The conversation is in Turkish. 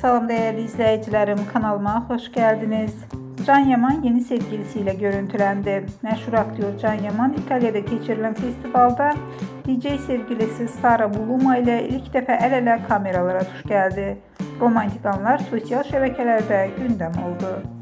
Salam değerli izleyicilerim, kanalıma hoş geldiniz. Can Yaman yeni sevgilisiyle görüntülendi. Meşhur aktör Can Yaman İtalya'da geçirilen festivalda DJ sevgilisi Sara Buluma ile ilk defa el ele kameralara tuş geldi. Romantik anlar sosyal şebekelerde gündem oldu.